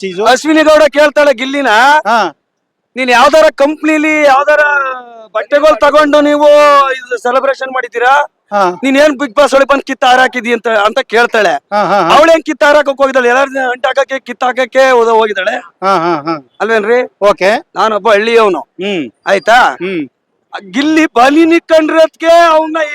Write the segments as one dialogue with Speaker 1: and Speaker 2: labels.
Speaker 1: Cheese
Speaker 2: Ashwini Gowda ಕೇಳ್ತಾಳೆ ಗಿಲ್ಲಿನ.
Speaker 1: ಹಾ.
Speaker 2: ನೀನ್ ಯಾವ್ದಾರ ಕಂಪ್ನಿಲಿ ಯಾವ್ದಾರ ಬಟ್ಟೆಗಳು ತಗೊಂಡು ನೀವು ಇದು ಸೆಲೆಬ್ರೇಷನ್ ಮಾಡಿದ್ದೀರಾ?
Speaker 1: ಹಾ.
Speaker 2: ನೀನ್ ಏನ್ ಬಿಗ್ ಬಾಸ್ ಒಳಗೆ ಬಂದ್ ಕಿತ್ತ ಹಾರಾಕಿದಿ ಅಂತ ಅಂತ ಕೇಳ್ತಾಳೆ.
Speaker 1: ಹಾ ಹಾ ಹಾ.
Speaker 2: ಅವಳೇನ್ ಕಿತ್ತ ಹಾರಾಕಕ್ ಹೋಗಿದ್ದಾಳೆ? ಎಲ್ಲಾರ ಅಂಟಾಕಕ್ಕೆ ಕಿತ್ತಾಕಕ್ಕೆ ಹೋದ ಹೋಗಿದ್ದಾಳೆ?
Speaker 1: ಹಾ ಹಾ ಹಾ.
Speaker 2: ಅಲ್ವೇನ್ರಿ?
Speaker 1: ಓಕೆ.
Speaker 2: ನಾನೊಬ್ಬ ಹಳ್ಳಿಯವನು.
Speaker 1: ಹ್ಮ್.
Speaker 2: ಆಯ್ತಾ?
Speaker 1: ಹ್ಮ್.
Speaker 2: ಗಿಲ್ಲಿ ಬಲಿನಿ ಕಂಡ್ರದ್ಕೆ ಅವನ್ನ ಈ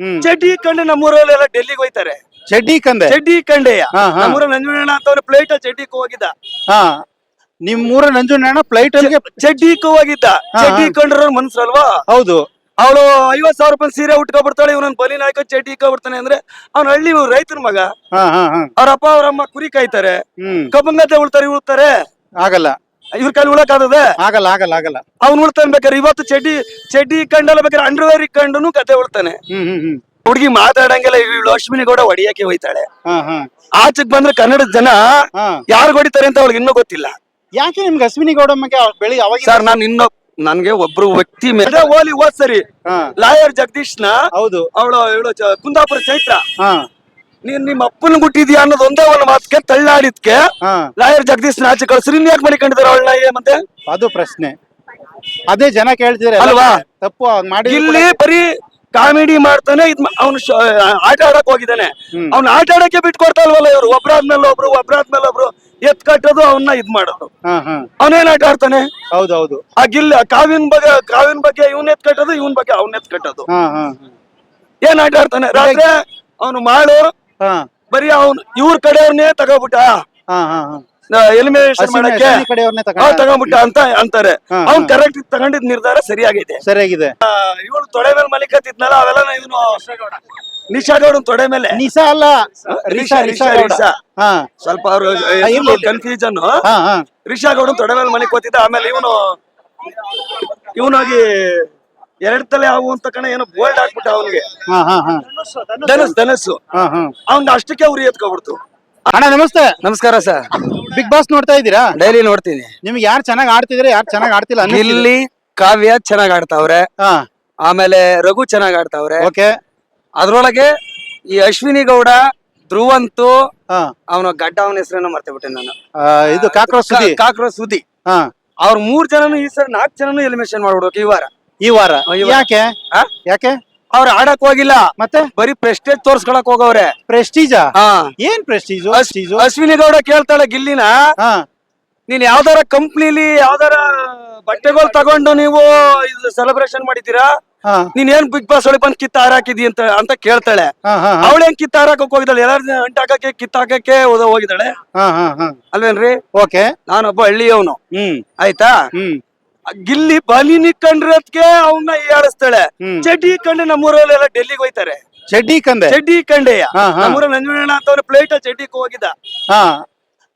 Speaker 1: ಹ್ಮ್.
Speaker 2: ಚಡ್ಡಿ ಕಂಡು ನಮ್ಮೂರಲ್ಲೆಲ್ಲ ಡೆಲ್ಲಿಗೆ ಹೋಯ್ತಾರೆ.
Speaker 1: ಚಡ್ಡಿ ಕಂದೆ
Speaker 2: ಚಡ್ಡಿ ಕಂಡೆಯ
Speaker 1: ಹಾ, ಹಾ.
Speaker 2: ನಂಜುಣ್ಣ ಪ್ಲೇಟ್ ಚಡ್ಡಿಕ್ ಹೋಗಿದ್ದ
Speaker 1: ಹಾ ನಿಮ್ ಊರ ನಂಜುಂಡಣ್ಣ ಫ್ಲೈಟ್ ಅಲ್ಲಿಗೆ
Speaker 2: ಚಡ್ಡಿಕ್ ಹೋಗಿದ್ದ
Speaker 1: ಹಾ,
Speaker 2: ಚಡ್ಡಿ. ಕಂಡ್ರ ಮನ್ಸಲ್ವಾ
Speaker 1: ಹೌದು.
Speaker 2: ಅವಳು ಐವತ್ ಸಾವಿರ ರೂಪಾಯಿ ಸೀರೆ ಉಟ್ಕೊಬಿಡ್ತಾಳೆ ಇವನ ಬಲಿ ನಾಯ್ಕ ಚಡ್ಡಿ ಇಕ್ಕೊಬಿಡ್ತಾನೆ ಅಂದ್ರೆ ಅವ್ನ ಹಳ್ಳಿ ರೈತರ ಮಗ
Speaker 1: ಹಾ ಹಾ ಹಾ
Speaker 2: ಅವ್ರ ಅಪ್ಪ ಅವ್ರ ಅಮ್ಮ ಕುರಿ ಕಾಯ್ತಾರೆ
Speaker 1: ಹ್ಮ್
Speaker 2: ಕಬ್ಬಂಗತ್ತೆ ಉಳ್ತಾರೆ ಉಳ್ತಾರೆ
Speaker 1: ಆಗಲ್ಲ
Speaker 2: ಇವ್ರ ಕೈಲಿ ಉಳಕಾದದೆ
Speaker 1: ಆಗಲ್ಲ ಆಗಲ್ಲ ಆಗಲ್ಲ
Speaker 2: ಅವ್ನು ಉಳ್ತಾನೆ ಬೇಕಾದ್ರೆ ಇವತ್ತು ಚಡ್ಡಿ ಚಡ್ಡಿ ಕಂಡಲ್ಲ ಬೇಕಾದ್ರೆ ಅಂಡರ್ವೇರ್ ಇಕ್ಕಂಡು ಕತೆ ಉಳ್ತಾನೆ
Speaker 1: ಹ್ಮ್ ಹ್ಮ್ ಹ್ಮ್
Speaker 2: ಹುಡುಗಿ ಮಾತಾಡಂಗೆಲ್ಲ ಅಶ್ವಿನಿ ಗೌಡ ಹೊಡಿಯಕ್ಕೆ ಹೋಯ್ತಾಳೆ.
Speaker 1: ಹಾ ಹಾ.
Speaker 2: ಆಚೆಗ್ ಬಂದ್ರೆ ಕನ್ನಡದ ಜನ ಯಾರು ಹೊಡಿತಾರೆ ಅಂತ ಅವಳಿಗೆ ಇನ್ನೂ ಗೊತ್ತಿಲ್ಲ.
Speaker 1: ಯಾಕೆ ನಿಮ್ಗೆ ಅಶ್ವಿನಿ ಗೌಡ ಬಗ್ಗೆ ಬೆಳಿ ಅವಾಗ
Speaker 2: ಸರ್ ನಾನು ಇನ್ನೂ ನನ್ಗೆ ಒಬ್ರು ವ್ಯಕ್ತಿ ಮೇಲೆ ಓಲಿ ಹೋದ್ ಸರಿ. ಲಾಯರ್ ಜಗದೀಶ್ನ
Speaker 1: ಹೌದು.
Speaker 2: ಅವಳು ಇವಳು ಕುಂದಾಪುರ ಚೈತ್ರ.
Speaker 1: ಹಾ.
Speaker 2: ನೀನ್ ನಿಮ್ಮ ಅಪ್ಪನ ಗುಟ್ಟಿದ್ಯಾ ಅನ್ನೋದು ಒಂದೇ ಒಂದು ಮಾತಕ್ಕೆ ತಳ್ಳಾಡಿದ್ಕೆ ಲಾಯರ್ ಜಗದೀಶ್ನ ಆಚೆ ಕಳ್ಸ್ರಿ ಇನ್ ಯಾಕೆ ಕಂಡಿದಾರ ಅವಳ ಮತ್ತೆ?
Speaker 1: ಅದು ಪ್ರಶ್ನೆ. ಅದೇ ಜನ ಕೇಳ್ತಿದ್ರೆ
Speaker 2: ಅಲ್ವಾ?
Speaker 1: ತಪ್ಪು ಮಾಡಿ
Speaker 2: ಇಲ್ಲಿ ಬರೀ ಕಾಮಿಡಿ ಮಾಡ್ತಾನೆ ಇದ್ ಅವನು ಆಟ ಆಡಕ್ ಹೋಗಿದ್ದಾನೆ. ಅವ್ನ ಆಟ ಆಡಕ್ಕೆ ಬಿಟ್ಕೊಡ್ತಾ ಇಲ್ವಲ್ಲ ಇವ್ರು? ಒಬ್ರಾದ್ಮೇಲೆ ಒಬ್ರು ಒಬ್ರಾದ್ಮೇಲೆ ಒಬ್ರು ಎತ್ ಕಟ್ಟೋದು ಅವನ್ನ ಇದ್ ಮಾಡೋದು. ಅವನೇನ್ ಆಟ ಆಡ್ತಾನೆ?
Speaker 1: ಹೌದೌದು ಹೌದು.
Speaker 2: ಆ ಗಿಲ್ಲ ಕಾವಿನ ಬಗ್ಗೆ ಕಾವಿನ ಬಗ್ಗೆ ಇವನ್ ಎತ್ ಕಟ್ಟೋದು ಇವನ್ ಬಗ್ಗೆ ಅವ್ನ ಎತ್ ಕಟ್ಟೋದು. ಏನ್ ಆಟ ಆಡ್ತಾನೆ? ರಾತ್ರಿ ಅವನು ಮಾಡು ಬರೀ ಅವ್ನು ಇವ್ರ ಕಡೆಯವ್ರನ್ನೇ ತಗೋಬಿಟ್ಟ. ಎಲಿಮಿನೇಷನ್ ಮಾಡಕ್ಕೆ
Speaker 1: ಅಶ್ವಿನಿ ಕಡೆಯವ್ರನ್ನೇ ತಗೊಂಡ
Speaker 2: ಅವ್ನ್ ತಗೊಂಬಿಟ್ಟ ಅಂತ ಅಂತಾರೆ. ಅವ್ನ್ ಕರೆಕ್ಟ್ ತಗೊಂಡಿದ್ ನಿರ್ಧಾರ ಸರಿಯಾಗಿದೆ.
Speaker 1: ಸರಿಯಾಗಿದೆ.
Speaker 2: ಇವಳು ತೊಡೆ ಮೇಲೆ ಮಲಿಕತ್ತಿದ್ನಲ್ಲ ಅವೆಲ್ಲ ಇವನು ನಿಶಾಗೌಡನ್ ತೊಡೆ ಮೇಲೆ.
Speaker 1: ನಿಶಾ ಅಲ್ಲ ರಿಷಾ
Speaker 2: ರಿಷಾ,
Speaker 1: ರಿಷಾ
Speaker 2: ರಿಷಾ,
Speaker 1: ಗೌಡ.
Speaker 2: ರಿಷಾ. ಸ್ವಲ್ಪ ಅವ್ರು. ಕನ್ಫ್ಯೂಷನ್
Speaker 1: ಹಾ ಹಾ.
Speaker 2: ರಿಷಾಗೌಡನ್ ತೊಡೆ ಮೇಲೆ ಮಲಿಕೋತಿದ್ದ ಕೂತಿದ್ದ ಆಮೇಲೆ ಇವನು ಇವನಾಗಿ ಎರಡ್ ತಲೆ ಆಗು ಅಂತ ಕಣ ಏನೋ ಬೋಲ್ಡ್ ಹಾಕ್ಬಿಟ್ಟ ಅವನಿಗೆ. ಧನಸ್ ಧನಸ್ಸು ಅವ್ನ್ ಅಷ್ಟಕ್ಕೆ ಉರಿ ಎತ್ಕೊಬಿಡ್ತು.
Speaker 1: ಅಣ್ಣ ನಮಸ್ತೆ.
Speaker 2: ನಮಸ್ಕಾರ ಸರ್.
Speaker 1: ಬಿಗ್ ಬಾಸ್ ನೋಡ್ತಾ ಇದೀರಾ
Speaker 2: ಡೈಲಿ ನೋಡ್ತೀನಿ.
Speaker 1: ನಿಮ್ಗೆ ಯಾರು ಚೆನ್ನಾಗಿ ಆಡ್ತಿದ್ರೆ ಯಾರು ಚೆನ್ನಾಗಿ ಆಡ್ತಿಲ್ಲ ಅನ್ನಿಸ್ತಿದೆ.
Speaker 2: ಇಲ್ಲಿ ಕಾವ್ಯ ಚೆನ್ನಾಗ್ ಆಡ್ತಾವ್ರೆ.
Speaker 1: ಹಾ.
Speaker 2: ಆಮೇಲೆ ರಘು ಚೆನ್ನಾಗ್ ಆಡ್ತಾವ್ರೆ.
Speaker 1: ಓಕೆ.
Speaker 2: ಅದ್ರೊಳಗೆ ಈ ಅಶ್ವಿನಿ ಗೌಡ ಧ್ರುವಂತು
Speaker 1: ಹಾ.
Speaker 2: ಅವನ ಗಡ್ಡ ಅವನ ಹೆಸರನ್ನ ಮರ್ತೇಬಿಟ್ಟೆ ನಾನು.
Speaker 1: ಆ, ಇದು ಕಾಕ್ರೋಚ್ ಸುದ್ದಿ
Speaker 2: ಕಾಕ್ರೋಚ್ ಸುದ್ದಿ
Speaker 1: ಹಾ.
Speaker 2: ಅವ್ರ ಮೂರ್ ಜನನು ಈ ಸರ್ ನಾಲ್ಕು ಜನನು ಎಲಿಮಿನೇಷನ್ ಮಾಡ್ಬಿಡ್ಬೇಕು ಈ ವಾರ.
Speaker 1: ಈ ವಾರ?
Speaker 2: ಈ ವಾರ.
Speaker 1: ಯಾಕೆ?
Speaker 2: ಆ?
Speaker 1: ಯಾಕೆ?
Speaker 2: ಅವ್ರ ಆಡಕ್ ಹೋಗಿಲ್ಲ.
Speaker 1: ಮತ್ತೆ?
Speaker 2: ಬರೀ ಪ್ರೆಸ್ಟೇಜ್ ತೋರ್ಸ್ಕೊಳಕ್ ಹೋಗವ್ರೆ.
Speaker 1: ಪ್ರೆಸ್ಟೀಜಾ
Speaker 2: ಹಾ.
Speaker 1: ಏನ್ ಪ್ರೆಸ್ಟೀಜ್
Speaker 2: ಅಶ್- ಅಶ್ವಿನಿ ಗೌಡ ಕೇಳ್ತಾಳೆ ಗಿಲ್ಲಿನ. ನೀನ್ ಯಾವ್ದಾರ ಕಂಪ್ನಿಲಿ ಯಾವ್ದಾರ ಬಟ್ಟೆಗಳು ತಗೊಂಡು ನೀವು ಇದು ಸೆಲೆಬ್ರೇಷನ್
Speaker 1: ಮಾಡಿದೀರಾ
Speaker 2: ನೀನ್ ಏನ್ ಬಿಗ್ ಬಾಸ್ ಒಳಗೆ ಬಂದ್ ಕಿತ್ತ ಹಾರಾಕಿದಿ ಅಂತ ಅಂತ ಕೇಳ್ತಾಳೆ. ಅವಳೇನ್ ಕಿತ್ತ ಹಾರಾಕಕ್ ಹೋಗಿದ್ದಾಳೆ? ಎಲ್ಲಾರ ಅಂಟಾಕಕ್ಕೆ ಕಿತ್ತಾಕಕ್ಕೆ ಹೋಗಿದ್ದಾಳೆ? ಅಲ್ವೇನ್ರಿ?
Speaker 1: ಓಕೆ.
Speaker 2: ನಾನೊಬ್ಬ ಹಳ್ಳಿಯವನು.
Speaker 1: ಹ್ಮ್.
Speaker 2: ಆಯ್ತಾ? ಗಿಲ್ಲಿ ಬಲಿ ಕಂಡ್ರದ್ಕೆ ಅವನ್ನ
Speaker 1: ಈಡಿಸ್ತಾಳೆ.
Speaker 2: ಚಡ್ಡಿ ಕಂಡ ನಮ್ಮೂರಲ್ಲೆಲ್ಲ ಡೆಲ್ಲಿಗೆ ಹೋಯ್ತಾರೆ.
Speaker 1: ಚಡ್ಡಿ ಕಂದೆ
Speaker 2: ಚಡ್ಡಿ ಕಂಡೆಯ.
Speaker 1: ನಮ್ಮೂರ
Speaker 2: ನಂಜುನಣ್ಣ ನಂಜುಣ್ಣ ಅಂತ ಪ್ಲೇಟ್ ಚಡ್ಡಿಕ್ ಹೋಗಿದ್ದ.
Speaker 1: ಹಾ.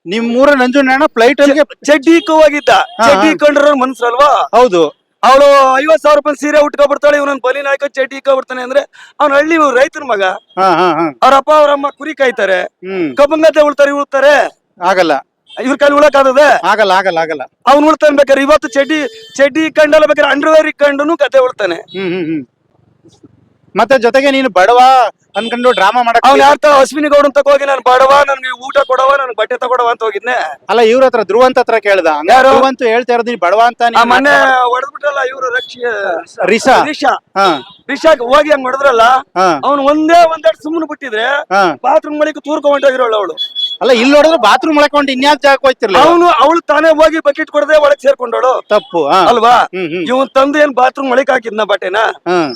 Speaker 1: ನಿಮ್ ಊರ ನಂಜುಂಡಣ್ಣ ಫ್ಲೈಟ್ ಅಲ್ಲಿಗೆ
Speaker 2: ಚಡ್ಡಿಕ್ ಹೋಗಿದ್ದ. ಚಡ್ಡಿ. ಕಂಡ್ರ ಮನ್ಸಲ್ವಾ?
Speaker 1: ಹೌದು.
Speaker 2: ಅವಳು ಐವತ್ ಸಾವಿರ ರೂಪಾಯಿ ಸೀರೆ ಉಟ್ಕೊಬಿಡ್ತಾಳೆ ಇವ್ನ ಬಲಿ ನಾಯ್ಕ ಚಡ್ಡಿ ಇಕ್ಕೊಬಿಡ್ತಾನೆ ಅಂದ್ರೆ ಅವ್ನ ಹಳ್ಳಿ ರೈತನ ಮಗ. ಅವ್ರ ಅಪ್ಪ ಅವ್ರ ಅಮ್ಮ ಕುರಿ ಕಾಯ್ತಾರೆ. ಕಬ್ಬಂಗತೆ ಉಳ್ತಾರೆ ಉಳ್ತಾರೆ.
Speaker 1: ಆಗಲ್ಲ.
Speaker 2: ಇವ್ರ ಕೈಲಿ ಉಳಕಾದದೆ?
Speaker 1: ಆಗಲ್ಲ ಆಗಲ್ಲ ಆಗಲ್ಲ.
Speaker 2: ಅವ್ನು ಉಳ್ತಾನೆ ಬೇಕಾದ್ರೆ ಇವತ್ತು ಚಡ್ಡಿ ಚಡ್ಡಿ ಕಂಡಲ್ಲ ಬೇಕಾದ್ರೆ ಅಂಡರ್ವೇರ್ ಇಕ್ಕಂಡು ಕತೆ ಉಳ್ತಾನೆ.
Speaker 1: ಹ್ಮ್ ಹ್ಮ್ ಹ್ಮ್. ಮತ್ತೆ ಜೊತೆಗೆ ನೀನು ಬಡವ ಅನ್ಕೊಂಡು ಡ್ರಾಮಾ ಮಾಡಕ್
Speaker 2: ಅವ್ನು ಯಾರ ಅಶ್ವಿನಿ ಗೌಡ ಅಂತ ಹೋಗಿ ನಾನು ಬಡವ ನನ್ಗೆ ಊಟ ಕೊಡವ ನನ್ ಬಟ್ಟೆ ತಗೊಡವ ಅಂತ ಹೋಗಿದ್ನೆ?
Speaker 1: ಅಲ್ಲ ಇವ್ರ ಹತ್ರ ಧ್ರುವಂತ ಹತ್ರ ಕೇಳ್ದ. ಧ್ರುವಂತೂ
Speaker 2: ಯಾರು?
Speaker 1: ಧ್ರುವಂತ ಹೇಳ್ತಾ ಇರೋದು ನೀನ್ ಬಡವ ಅಂತ
Speaker 2: ಆ
Speaker 1: ನೀನ್
Speaker 2: ಮೊನ್ನೆ ಹೊಡೆದ್ಬಿಟ್ರಲ್ಲ ಇವ್ರು ರಕ್ಷಿ
Speaker 1: ರಿಷಾ.
Speaker 2: ರಿಷಾ.
Speaker 1: ಹಾ.
Speaker 2: ರಿಷಾಗ್ ಹೋಗಿ ಹಂಗ್ ಹೊಡೆದ್ರಲ್ಲ
Speaker 1: ಹಾ.
Speaker 2: ಅವ್ನು ಒಂದೇ ಒಂದೆರಡು ಸುಮ್ಮನೆ ಬಿಟ್ಟಿದ್ರೆ
Speaker 1: ಹಾ.
Speaker 2: ಬಾತ್ರೂಮ್ ತೂರ್ಕೊಂಡ್ ತೂರ್ಕೊಂಡೋಗಿರೋಳು ಅವಳು.
Speaker 1: ಅಲ್ಲ ಇಲ್ಲಿ ನೋಡಿದ್ರೆ ಬಾತ್ರೂಮ್ ಒಳಕೊಂಡು ಇನ್ಯಾಕ್ ಜಾಗ ಹೋಯ್ತಿರ್ಲಿಲ್ಲ
Speaker 2: ಅವನು ಅವಳು ತಾನೇ ಹೋಗಿ ಬಕೆಟ್ ಕೊಡದೆ ಒಳಗ್ ಸೇರ್ಕೊಂಡೋಳು
Speaker 1: ತಪ್ಪು ಹಾ.
Speaker 2: ಅಲ್ವಾ?
Speaker 1: ಹ್ಮ್ ಹ್ಮ್.
Speaker 2: ಇವನ್ ತಂದು ಏನ್ ಬಾತ್ರೂಮ್ ಒಳಕ್ ಹಾಕಿದ್ನ ಬಟ್ಟೆನ?
Speaker 1: ಹ್ಮ್.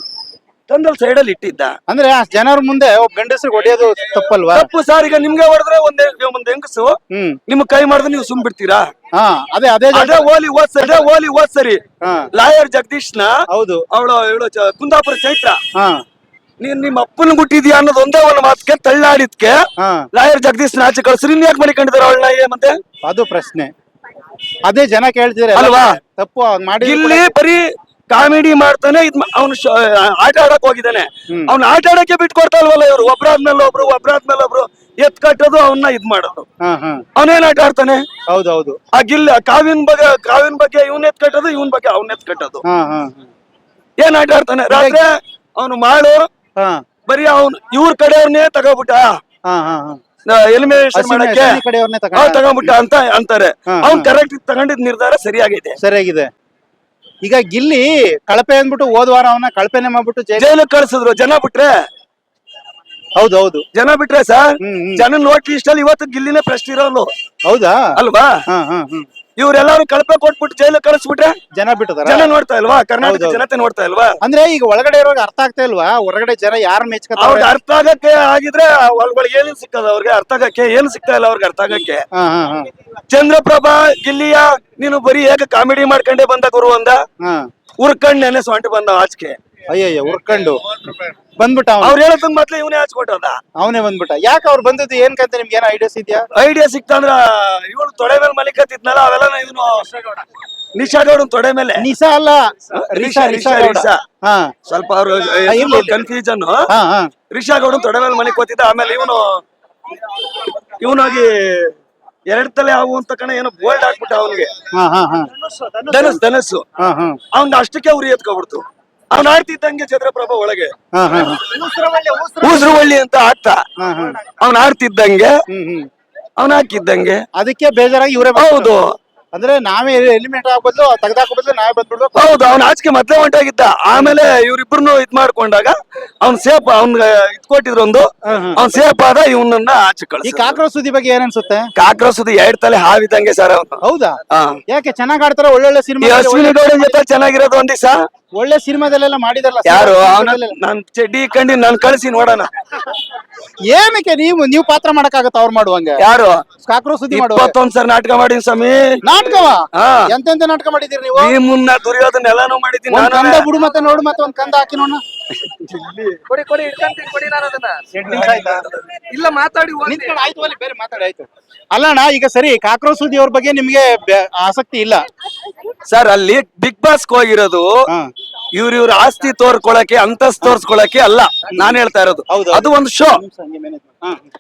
Speaker 2: ತಂದಲ್ಲಿ ಅಲ್ಲಿ ಇಟ್ಟಿದ್ದ.
Speaker 1: ಅಂದ್ರೆ ಆ ಜನರ ಮುಂದೆ ಒಬ್ಬ ಗಂಡಸ್ರಿಗೆ ಹೊಡೆಯೋದು ತಪ್ಪಲ್ವಾ?
Speaker 2: ತಪ್ಪು ಸರ್ ಈಗ ನಿಮ್ಗೆ ಹೊಡೆದ್ರೆ ಒಂದ್ ಒಂದ್ ಹೆಂಗಸು
Speaker 1: ಹ್ಮ್.
Speaker 2: ನಿಮ್ ಕೈ ಮಾಡಿದ್ರೆ ನೀವು ಸುಮ್ ಬಿಡ್ತೀರಾ?
Speaker 1: ಹಾ ಅದೇ ಅದೇ ಜಾಗ-
Speaker 2: ಅದೇ ಓಲಿ ಓದ್ ಸರಿ ಅದೇ ಓಲಿ ಓದ್ ಸರಿ.
Speaker 1: ಹಾ.
Speaker 2: ಲಾಯರ್ ಜಗದೀಶ್ನ
Speaker 1: ಹೌದು.
Speaker 2: ಅವಳು ಇವಳು ಕುಂದಾಪುರ ಚೈತ್ರ.
Speaker 1: ಹಾ.
Speaker 2: ನೀನ್ ನಿಮ್ಮ ಅಪ್ಪನ ಗುಟ್ಟಿದ್ಯಾ ಅನ್ನೋದು ಒಂದೇ ಒಂದು ಮಾತಕ್ಕೆ ತಳ್ಳಾಡಿದ್ಕೆ ಲಾಯರ್ ಜಗದೀಶ್ ನಾಚಿ ಕಳ್ಸ್ರಿ. ಇನ್ ಯಾಕೆ ಮಡಿಕೊಂಡಿದಾರೆ ಅವಳನ್ನ ಮತ್ತೆ?
Speaker 1: ಅದು ಪ್ರಶ್ನೆ. ಅದೇ ಜನ ಕೇಳ್ತಿದ್ರೆ
Speaker 2: ಅಲ್ವಾ?
Speaker 1: ತಪ್ಪು ಮಾಡಿ
Speaker 2: ಇಲ್ಲಿ ಬರೀ ಕಾಮಿಡಿ ಮಾಡ್ತಾನೆ ಇದ್ ಅವನು ಆಟ ಆಡಕ್ ಹೋಗಿದ್ದಾನೆ. ಅವ್ನ ಆಟ ಆಡಕ್ಕೆ ಬಿಟ್ಕೊಡ್ತಾ ಇಲ್ವಲ್ಲ ಇವ್ರು? ಒಬ್ರಾದ್ಮೇಲೆ ಒಬ್ರು ಒಬ್ರಾದ್ಮೇಲೆ ಒಬ್ರು. ಎತ್ ಕಟ್ಟೋದು ಅವನ್ನ ಇದ್ ಮಾಡೋದು. ಅವನೇನ್ ಆಟ ಆಡ್ತಾನೆ?
Speaker 1: ಹೌದೌದು ಹೌದು.
Speaker 2: ಆ ಗಿಲ್ಲ ಕಾವಿನ ಬಗ್ಗೆ ಕಾವಿನ ಬಗ್ಗೆ ಇವನ್ ಎತ್ ಕಟ್ಟೋದು ಇವನ್ ಬಗ್ಗೆ ಅವನ್ ಎತ್ ಕಟ್ಟೋದು. ಏನ್ ಆಟ ಆಡ್ತಾನೆ? ರಾತ್ರಿ ಅವನು ಮಾಡು ಬರೀ ಅವ್ನು ಇವ್ರ ಕಡೆಯವ್ರನ್ನೇ ತಗೋಬಿಟ್ಟ.
Speaker 1: ಹಾ ಹಾ ಹಾ.
Speaker 2: ಎಲಿಮಿನೇಷನ್ ಮಾಡಕ್ಕೆ ತಗೊಂಡ್ಬಿಟ್ಟ ಅಂತ ಅಂತಾರೆ. ಅವ್ನ್. ಕರೆಕ್ಟ್ ತಗೊಂಡಿದ್ ನಿರ್ಧಾರ ಸರಿಯಾಗಿದೆ.
Speaker 1: ಸರಿಯಾಗಿದೆ. ಈಗ ಗಿಲ್ಲಿ ಕಳಪೆ ಅಂದ್ಬಿಟ್ಟು ಹೋದ್ವಾರ ಅವನ ಕಳಪೆನೆ ಮಾಡ್ಬಿಟ್ಟು ಜೈಲು
Speaker 2: ಜೈಲಿಗೆ ಕಳ್ಸಿದ್ರು. ಜನ ಬಿಟ್ರೆ?
Speaker 1: ಹೌದು ಹೌದು.
Speaker 2: ಜನ ಬಿಟ್ರೆ ಸರ್. ಜನ ನೋಟ್ ಲಿಸ್ಟ್ ಅಲ್ಲಿ ಇವತ್ತು ಗಿಲ್ಲಿನೇ ಪ್ರಶ್ನೆ ಇರೋನು.
Speaker 1: ಹೌದಾ?
Speaker 2: ಅಲ್ವಾ?
Speaker 1: ಹಾ ಹಾ ಹ್ಮ್.
Speaker 2: ಇವ್ರೆಲ್ಲಾರು ಕಳಪೆ ಕೊಟ್ಬಿಟ್ಟು ಜೈಲು ಕಳಿಸ್ಬಿಟ್ರೆ
Speaker 1: ಜನ ಬಿಟ್ಟದ
Speaker 2: ಜನ ನೋಡ್ತಾ ಇಲ್ವಾ? ಕರ್ನಾಟಕ. ಜನತೆ ನೋಡ್ತಾ ಇಲ್ವಾ?
Speaker 1: ಅಂದ್ರೆ ಈಗ ಒಳಗಡೆ ಇರೋರ್ಗೆ ಅರ್ಥ ಆಗ್ತಾ ಇಲ್ವಾ? ಹೊರಗಡೆ ಜನ ಯಾರು ಮೆಚ್ಕೋತಾರೆ
Speaker 2: ಅವ್ರಿಗೆ ಅರ್ಥ ಆಗಕ್ಕೆ ಆಗಿದ್ರೆ ಒಳಗೊಳಗೆ ಏನು ಸಿಕ್ಕದ ಅವ್ರಿಗೆ ಅರ್ಥ ಆಗಕ್ಕೆ? ಏನು ಸಿಗ್ತಾ ಇಲ್ಲ ಅವ್ರಿಗೆ ಅರ್ಥ ಆಗಕ್ಕೆ?
Speaker 1: ಹಾ ಹಾ ಹಾ.
Speaker 2: ಚಂದ್ರಪ್ರಭಾ ಗಿಲ್ಲಿಯ ನೀನು ಬರೀ ಹೇಗೆ ಕಾಮಿಡಿ ಮಾಡ್ಕೊಂಡೇ ಬಂದ ಗುರು ಅಂದ?
Speaker 1: ಹಾ.
Speaker 2: ಉರ್ಕಂಡ್ ನೆನೆ ಸೊಂಟ ಬಂದ ಆಚೆಗೆ.
Speaker 1: ಅಯ್ಯಯ್ಯ ಉರ್ಕೊಂಡು ಬಂದ್ಬಿಟ್ಟ ಅವನು.
Speaker 2: ಅವ್ರು ಹೇಳೋದ್ ಮೊದ್ಲು ಇವನೇ ಹಚ್ಕೊಟ್ಟದ
Speaker 1: ಅವನೇ ಬಂದ್ಬಿಟ್ಟ. ಯಾಕೆ ಅವ್ರು ಬಂದದ್ದು ಏನ್ಕಂತ ನಿಮ್ಗೆ ಏನೋ ಐಡಿಯಾಸ್ ಇದೆಯಾ
Speaker 2: ಐಡಿಯಾ ಸಿಕ್ತಂದ್ರ ಇವಳು ತೊಡೆ ಮೇಲೆ ಮಲಿಕತ್ತಿದ್ನಲ್ಲ ಅವೆಲ್ಲ ಇವನು ನಿಶಾಗೌಡನ್ ತೊಡೆ ಮೇಲೆ.
Speaker 1: ನಿಶಾ ಅಲ್ಲ.
Speaker 2: ರಿಷಾ,
Speaker 1: ರಿಷಾ ರಿಷಾ.
Speaker 2: ರಿಷಾ,
Speaker 1: ಗೌಡ. ಹಾ.
Speaker 2: ಸ್ವಲ್ಪ ಅವ್ರು. ಕನ್ಫ್ಯೂಷನ್
Speaker 1: ರಿಶಾ ಹಾ
Speaker 2: ತೊಡೆ ಮೇಲೆ ಮಲಿಕೋತಿದ್ದ ಕೂತಿದ್ದ ಆಮೇಲೆ ಇವನು ಇವನಾಗಿ ಎರಡ್ ತಲೆ ಆವು ಅಂತ ಕಣ ಏನೋ ಬೋಲ್ಡ್ ಹಾಕ್ಬಿಟ್ಟ ಅವನಿಗೆ.
Speaker 1: ಹಾ ಹಾ ಹಾ.
Speaker 2: ಧನಸ್ ಧನಸ್ಸು
Speaker 1: ಹಾ ಹಾ.
Speaker 2: ಅವ್ನ್ ಅಷ್ಟಕ್ಕೆ ಉರಿ ಎತ್ಕೊಬಿಡ್ತು. ಅವ್ನ್ ಆಡ್ತಿದ್ದಂಗೆ ಚಂದ್ರಪ್ರಭ ಒಳಗೆ. ಊಸರವಳ್ಳಿ ಅಂತ
Speaker 1: ಆಟ
Speaker 2: ಅವ್ನ ಆಡ್ತಿದ್ದಂಗೆ. ಅವ್ನ ಹಾಕಿದ್ದಂಗೆ.
Speaker 1: ಅದಕ್ಕೆ ಬೇಜಾರಾಗಿ ಇವರೇ
Speaker 2: ಹೌದು.
Speaker 1: ಅಂದ್ರೆ ನಾವೇ ಎಲಿಮೆಂಟ್ ಆಗ್ಬದ್ಲು ತೆಗ್ದಾಕ ಬದ್ಲು ನಾವೇ ಬಂದ್ಬಿಡ್ಬೇಕು
Speaker 2: ಹೌದು ಅವ್ನ ಆಚೆಗೆ ಮೊದ್ಲೇ ಹೊಂಟಾಗಿದ್ದ. ಆಮೇಲೆ ಇವ್ರಿಬ್ರು ಇದ್ ಮಾಡ್ಕೊಂಡಾಗ ಅವ್ನ್ ಸೇಫ್ ಅವ್ನ್ ಇದ್ ಕೊಟ್ಟಿದ್ರು ಒಂದು. ಅವ್ನ್ ಸೇಫ್ ಆದ ಇವನನ್ನ ಆಚೆ
Speaker 1: ಈ
Speaker 2: ಕಾಕ್ರ
Speaker 1: ಕಾಕ್ರೋಚ್ ಸುದ್ದಿ ಬಗ್ಗೆ ಏನ್ ಅನ್ಸುತ್ತೆ
Speaker 2: ಸುದ್ದಿ ಎರಡ್ ತಲೆ ಹಾವಿದಂಗೆ ಸರ್ ಅವನು.
Speaker 1: ಹೌದಾ. ಯಾಕೆ ಚೆನ್ನಾಗ್ ಆಡ್ತಾರ ಒಳ್ಳೊಳ್ಳೆ ಸಿನಿಮಾ
Speaker 2: ಅಶ್ವಿನಿ ಜೊತೆ ಚೆನ್ನಾಗಿರೋದು ಒಂದ್ ದಿವಸ
Speaker 1: ಒಳ್ಳೆ ಸಿನಿಮಾದಲ್ಲೆಲ್ಲ ಮಾಡಿದಾರಲ್ಲ
Speaker 2: ಯಾರು?
Speaker 1: ನನ್
Speaker 2: ಅವನ
Speaker 1: ಸಿನಿಮಾದಲ್ಲೆಲ್ಲ.
Speaker 2: ನಾನ್ ಚಡ್ಡಿ ಕಂಡಿ ನಾನ್ ಕಳಿಸಿ ನೋಡೋಣ.
Speaker 1: ಏನಕ್ಕೆ ನೀವು ನೀವು ಪಾತ್ರ ಮಾಡಕ್ಕಾಗತ್ತ ಅವ್ರು ಮಾಡುವಂಗ
Speaker 2: ಯಾರು?
Speaker 1: ಕಾಕ್ರೋ ಸುದ್ದಿ ಮಾಡುವ?
Speaker 2: ಇಪ್ಪತ್ತೊಂದ್ ಸರ್ ನಾಟಕ ಮಾಡಿನ್ ಸ್ವಾಮಿ.
Speaker 1: ನಾಟಕವ?
Speaker 2: ಹಾ.
Speaker 1: ಎಂತೆಂತ ನಾಟಕ ಮಾಡಿದೀರಿ ನೀವು?
Speaker 2: ಈ ಮುನ್ನ ದುರ್ಯೋಧನ ಎಲ್ಲಾನು ಮಾಡಿದ್ದೀನಿ
Speaker 1: ಒಂದ್ ಕಂದ
Speaker 2: ನಾನು
Speaker 1: ಬಿಡು ಮತ್ತೆ ನೋಡು ಮತ್ತೆ ಒಂದ್ ಕಂದ ಹಾಕಿ ನೋಡ.
Speaker 3: ಕೊಡಿ ಕೊಡಿ ಇಟ್ಕೊಂತೀನಿ ಕೊಡಿ ನಾನು ಅದನ್ನ. ಇಲ್ಲ ಮಾತಾಡಿ
Speaker 1: ಆಯ್ತು ಅಲ್ಲಿ ಬೇರೆ ಮಾತಾಡಿ ಆಯ್ತು. ಅಲ್ಲಣ್ಣ ಈಗ ಸರಿ ಕಾಕ್ರೋ ಸುದ್ದಿ ಅವ್ರ ಬಗ್ಗೆ ನಿಮ್ಗೆ ಬೆ- ಆಸಕ್ತಿ ಇಲ್ಲ.
Speaker 2: ಸರ್ ಅಲ್ಲಿ ಬಿಗ್ ಬಾಸ್ ಹೋಗಿರೋದು ಇವ್ರ ಇವ್ರ ಆಸ್ತಿ ತೋರ್ಕೊಳಕ್ಕೆ ಅಂತಸ್ ತೋರ್ಸ್ಕೊಳಕ್ಕೆ ಅಲ್ಲ. ನಾನ್ ಹೇಳ್ತಾ ಇರೋದು. ಅದು ಒಂದು ಶೋ.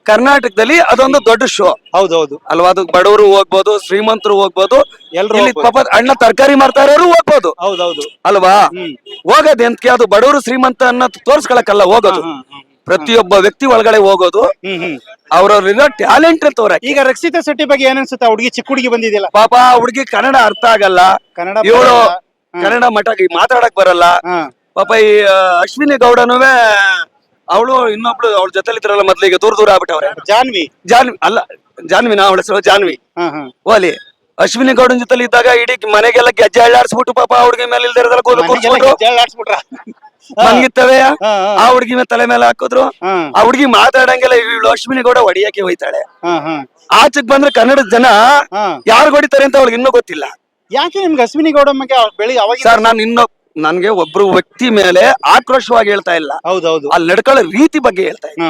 Speaker 2: ಕರ್ನಾಟಕದಲ್ಲಿ ಅದೊಂದು ದೊಡ್ಡ ಶೋ
Speaker 1: ಹೌದೌದು
Speaker 2: ಅಲ್ವಾ ಅದು ಬಡವರು ಹೋಗ್ಬೋದು ಶ್ರೀಮಂತರು ಹೋಗ್ಬೋದು
Speaker 1: ಎಲ್ಲರೂ
Speaker 2: ಇಲ್ಲಿ ಪಾಪ ಅಣ್ಣ ತರಕಾರಿ ಮಾರ್ತಾ ಇರೋರು ಹೋಗ್ಬೋದು.
Speaker 1: ಹೌದೌದು
Speaker 2: ಅಲ್ವಾ. ಹೋಗೋದ್ ಎಂತಕ್ಕೆ? ಅದು ಬಡವರು ಶ್ರೀಮಂತ ಅನ್ನೋದು ತೋರ್ಸ್ಕೊಳಕ್ಕಲ್ಲ ಹೋಗೋದು. ಪ್ರತಿಯೊಬ್ಬ ವ್ಯಕ್ತಿ ಒಳಗಡೆ ಹೋಗೋದು ಅವ್ರವ್ರಿರೋ ಟ್ಯಾಲೆಂಟ್ ತೋರಕ್ಕೆ
Speaker 1: ಈಗ ರಕ್ಷಿತಾ ಶೆಟ್ಟಿ ಬಗ್ಗೆ ಏನನ್ಸುತ್ತೆ ಹುಡುಗಿ ಚಿಕ್ಕ ಹುಡುಗಿ ಬಂದಿದೆಯಲ್ಲ?
Speaker 2: ಪಾಪ ಹುಡುಗಿ ಕನ್ನಡ ಅರ್ಥ ಆಗಲ್ಲ.
Speaker 1: ಕನ್ನಡ
Speaker 2: ಇವಳು ಕನ್ನಡ ಮಠ ಮಾತಾಡಕ್ ಬರಲ್ಲ. ಪಾಪ ಈ ಅಶ್ವಿನಿ ಗೌಡನುವೆ ಅವಳು ಇನ್ನೊಬ್ಳು ಅವಳ ಜೊತೆಲಿ ಇದ್ರಲ್ಲ ಮೊದ್ಲಿಗೆ ದೂರ ದೂರ ಆಗ್ಬಿಟ್ಟವ್ರೆ.
Speaker 1: ಜಾನ್ವಿ.
Speaker 2: ಜಾನ್ವಿ ಅಲ್ಲ ನಾ ಅವಳ ಹೆಸರು ಜಾನ್ವಿ. ಓಲಿ ಅಶ್ವಿನಿ ಗೌಡನ್ ಜೊತೆಲಿ ಇದ್ದಾಗ ಇಡೀ ಮನೆಗೆಲ್ಲ ಗೆಜ್ಜೆ ಅಳ್ಳಾಡ್ಸ್ಬಿಟ್ಟು ಪಾಪ ಅವ್ರಿಗೆ ಹುಡುಗಿ ಮೇಲೆ ಇಲ್ದಿರೋದಲ್ಲ ಕೂದಲು
Speaker 1: ಹಾ.
Speaker 2: ಆ ಹುಡುಗಿ ಮೇಲೆ ತಲೆ ಮೇಲೆ ಹಾಕಿದ್ರು. ಆ ಹುಡುಗಿ ಮಾತಾಡಂಗೆಲ್ಲ ಲಕ್ಷ್ಮಿನಿ ಅಶ್ವಿನಿ ಗೌಡ ಹೊಡಿಯಕ್ಕೆ ಹೋಯ್ತಾಳೆ.
Speaker 1: ಹಾ ಹಾ.
Speaker 2: ಆಚೆಗ್ ಬಂದ್ರೆ ಕನ್ನಡದ ಜನ ಯಾರು ಹೊಡಿತಾರೆ ಅಂತ ಅವಳಿಗೆ ಇನ್ನೂ ಗೊತ್ತಿಲ್ಲ.
Speaker 1: ಯಾಕೆ ನಿಮ್ಗೆ ಅಶ್ವಿನಿ ಗೌಡ ಬಗ್ಗೆ ಬೆಳಿಗ್ಗೆ ಅವಾಗ
Speaker 2: ಸರ್ ನಾನು ಇನ್ನೂ ನನ್ಗೆ ಒಬ್ರು ವ್ಯಕ್ತಿ ಮೇಲೆ ಆಕ್ರೋಶವಾಗಿ ಹೇಳ್ತಾ ಇಲ್ಲ.
Speaker 1: ಹೌದೌದು.
Speaker 2: ಅಲ್ಲಿ ನಡ್ಕೊಳ್ಳೋ ರೀತಿ ಬಗ್ಗೆ ಹೇಳ್ತಾ ಇದ್ದೀನಿ